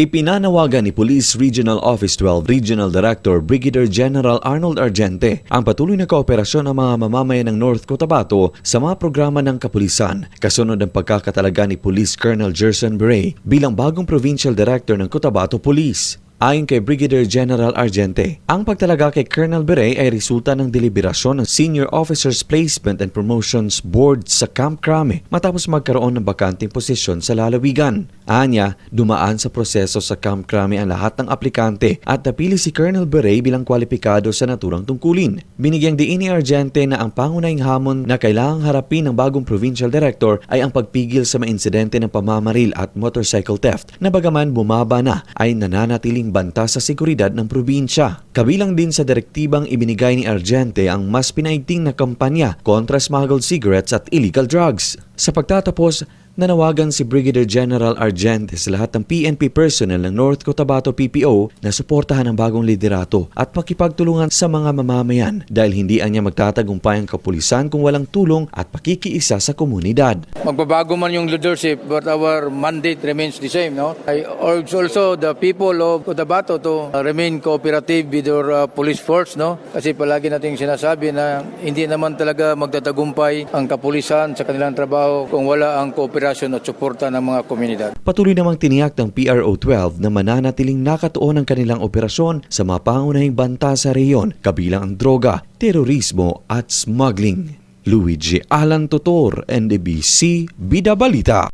Ipinanawagan ni Police Regional Office 12 Regional Director Brigadier General Arnold Argente ang patuloy na kooperasyon ng mga mamamayan ng North Cotabato sa mga programa ng kapulisan kasunod ng pagkakatalaga ni Police Colonel Gerson Bray bilang bagong Provincial Director ng Cotabato Police. Ayon kay Brigadier General Argente, ang pagtalaga kay Colonel Beret ay resulta ng deliberasyon ng Senior Officers Placement and Promotions Board sa Camp Crame matapos magkaroon ng bakanting posisyon sa lalawigan. Anya, dumaan sa proseso sa Camp Crame ang lahat ng aplikante at napili si Colonel Beret bilang kwalipikado sa naturang tungkulin. Binigyang diin ni Argente na ang pangunahing hamon na kailangang harapin ng bagong Provincial Director ay ang pagpigil sa mga insidente ng pamamaril at motorcycle theft na bagaman bumaba na ay nananatiling banta sa seguridad ng probinsya. Kabilang din sa direktibang ibinigay ni Argente ang mas pinaigting na kampanya kontra smuggled cigarettes at illegal drugs. Sa pagtatapos, nanawagan si Brigadier General Argente sa lahat ng PNP personnel ng North Cotabato PPO na suportahan ang bagong liderato at makipagtulungan sa mga mamamayan dahil hindi anya magtatagumpay ang kapulisan kung walang tulong at pakikiisa sa komunidad. Magbabago man yung leadership, but our mandate remains the same. No? I urge also the people of Cotabato to uh, remain cooperative with our uh, police force. No? Kasi palagi nating sinasabi na hindi naman talaga magtatagumpay ang kapulisan sa kanilang trabaho kung wala ang kooperasyon at suporta ng mga komunidad. Patuloy namang tiniyak ng PRO 12 na mananatiling nakatuon ang kanilang operasyon sa mga pangunahing banta sa reyon kabilang ang droga, terorismo at smuggling. Luigi Alan Totor, NDBC, Bida Balita.